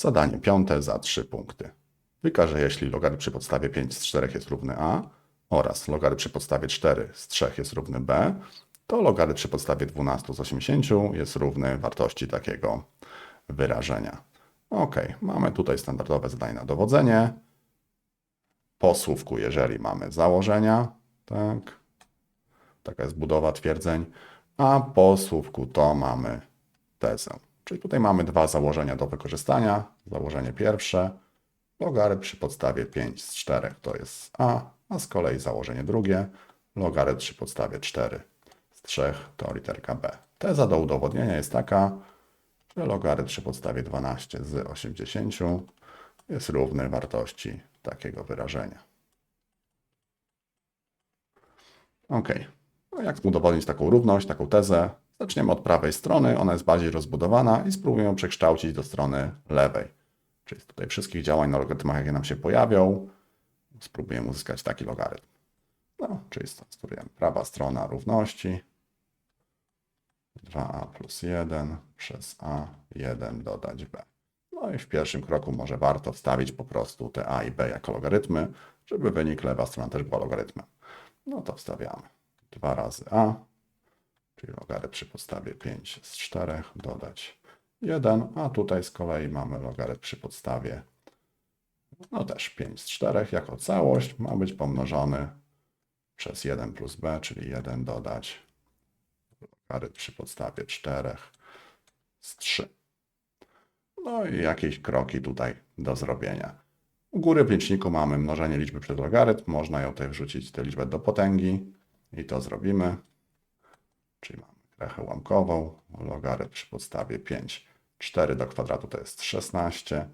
Zadanie piąte za 3 punkty. Wykaż, że jeśli logarytm przy podstawie 5 z 4 jest równy a oraz logarytm przy podstawie 4 z 3 jest równy b, to logarytm przy podstawie 12 z 80 jest równy wartości takiego wyrażenia. Ok, mamy tutaj standardowe zadanie na dowodzenie. Po słówku, jeżeli mamy założenia, tak, taka jest budowa twierdzeń, a po słówku to mamy tezę. Czyli tutaj mamy dwa założenia do wykorzystania. Założenie pierwsze, logarytm przy podstawie 5 z 4 to jest a, a z kolei założenie drugie, logarytm przy podstawie 4 z 3 to literka b. Teza do udowodnienia jest taka, że logarytm przy podstawie 12 z 80 jest równy wartości takiego wyrażenia. Ok. No jak udowodnić taką równość, taką tezę? Zaczniemy od prawej strony, ona jest bardziej rozbudowana i spróbujemy ją przekształcić do strony lewej. Czyli tutaj wszystkich działań na logarytmach, jakie nam się pojawią, spróbujemy uzyskać taki logarytm. No, czyli stosujemy prawa strona równości 2a plus 1 przez a1 dodać b. No i w pierwszym kroku może warto wstawić po prostu te a i b jako logarytmy, żeby wynik lewa strona też była logarytmem. No to wstawiamy 2 razy a, czyli logarytm przy podstawie 5 z 4 dodać 1, a tutaj z kolei mamy logarytm przy podstawie no też 5 z 4 jako całość ma być pomnożony przez 1 plus b, czyli 1 dodać logarytm przy podstawie 4 z 3. No i jakieś kroki tutaj do zrobienia. U góry w liczniku mamy mnożenie liczby przez logarytm. Można ją tutaj wrzucić tę liczbę do potęgi i to zrobimy. Czyli mamy krechę ułamkową, logarytm przy podstawie 5. 4 do kwadratu to jest 16.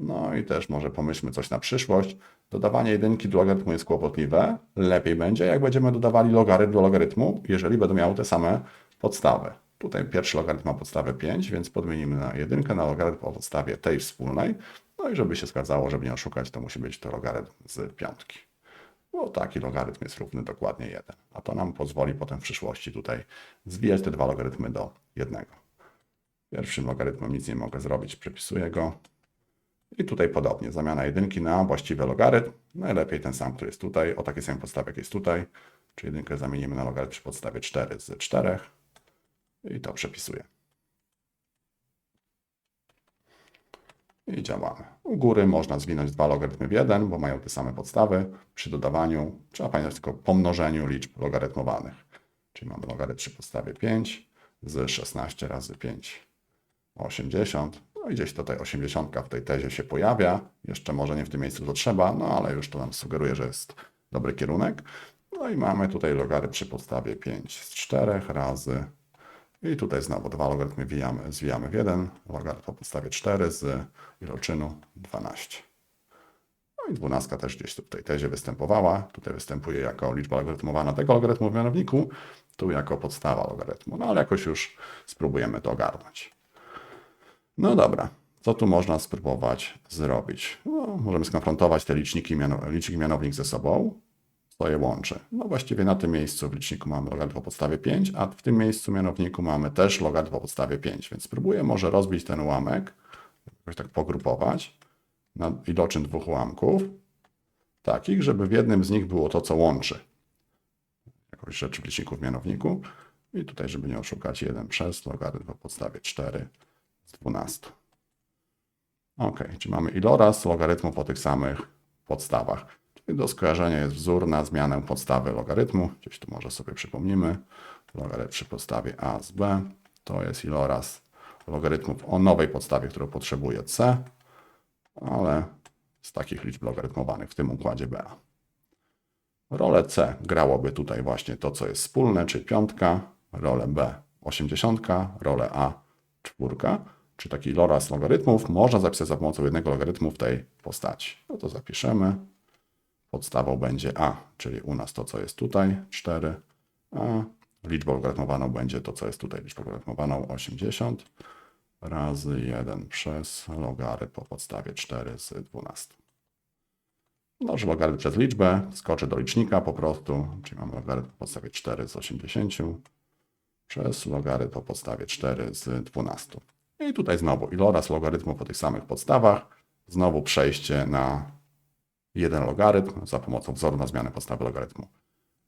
No i też może pomyślmy coś na przyszłość. Dodawanie jedynki do logarytmu jest kłopotliwe. Lepiej będzie, jak będziemy dodawali logarytm do logarytmu, jeżeli będą miały te same podstawy. Tutaj pierwszy logarytm ma podstawę 5, więc podmienimy na jedynkę na logarytm o podstawie tej wspólnej. No i żeby się zgadzało, żeby nie oszukać, to musi być to logarytm z piątki. Bo taki logarytm jest równy dokładnie 1. A to nam pozwoli potem w przyszłości tutaj zwijać te dwa logarytmy do jednego. Pierwszym logarytmem nic nie mogę zrobić, przepisuję go. I tutaj podobnie, zamiana jedynki na właściwy logarytm. Najlepiej ten sam, który jest tutaj, o takiej samej podstawie, jak jest tutaj. Czyli jedynkę zamienimy na logarytm przy podstawie 4 z 4. I to przepisuję. I działamy. U góry można zwinąć dwa logarytmy w jeden, bo mają te same podstawy. Przy dodawaniu trzeba pamiętać tylko pomnożeniu liczb logarytmowanych. Czyli mamy logarytm przy podstawie 5 z 16 razy 5 80. No i gdzieś tutaj 80 w tej tezie się pojawia. Jeszcze może nie w tym miejscu to trzeba, no ale już to nam sugeruje, że jest dobry kierunek. No i mamy tutaj logarytm przy podstawie 5 z 4 razy i tutaj znowu dwa logarytmy wijamy, zwijamy w jeden. Logarytm po podstawie 4 z iloczynu 12. No i 12 też gdzieś tu w tej tezie występowała. Tutaj występuje jako liczba logarytmowana tego logarytmu w mianowniku, tu jako podstawa logarytmu. No ale jakoś już spróbujemy to ogarnąć. No dobra, co tu można spróbować zrobić? No, możemy skonfrontować te liczniki, mianownik ze sobą. Co je łączy? No właściwie na tym miejscu w liczniku mamy logarytm o podstawie 5, a w tym miejscu mianowniku mamy też logarytm o podstawie 5, więc spróbuję może rozbić ten ułamek, jakoś tak pogrupować na iloczyn dwóch ułamków, takich, żeby w jednym z nich było to, co łączy jakąś rzecz w liczniku w mianowniku i tutaj, żeby nie oszukać, 1 przez logarytm o podstawie 4 z 12. Ok, czyli mamy iloraz logarytmów o tych samych podstawach. Czyli do skojarzenia jest wzór na zmianę podstawy logarytmu. Gdzieś tu może sobie przypomnimy. Logarytm przy podstawie a z b to jest iloraz logarytmów o nowej podstawie, którą potrzebuje c, ale z takich liczb logarytmowanych w tym układzie BA. Rolę C grałoby tutaj właśnie to, co jest wspólne, czyli piątka, rolę B 80, rolę A czwórka, czy taki iloraz logarytmów można zapisać za pomocą jednego logarytmu w tej postaci. No to zapiszemy. Podstawą będzie A, czyli u nas to, co jest tutaj, 4, a liczbą logarytmowaną będzie to, co jest tutaj, liczbą logarytmowaną 80 razy 1 przez logarytm po podstawie 4 z 12. No, że logarytm przez liczbę skoczy do licznika po prostu, czyli mamy logarytm po podstawie 4 z 80 przez logarytm po podstawie 4 z 12. I tutaj znowu iloraz logarytmów po tych samych podstawach. Znowu przejście na jeden logarytm za pomocą wzoru na zmianę podstawy logarytmu.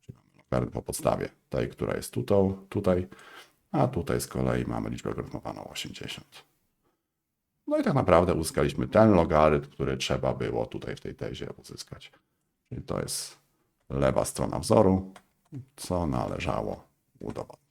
Czyli mamy logarytm po podstawie tej, która jest tutaj, tutaj, a tutaj z kolei mamy liczbę logarytmowaną 80. No i tak naprawdę uzyskaliśmy ten logarytm, który trzeba było tutaj w tej tezie uzyskać. Czyli to jest lewa strona wzoru, co należało udowodnić.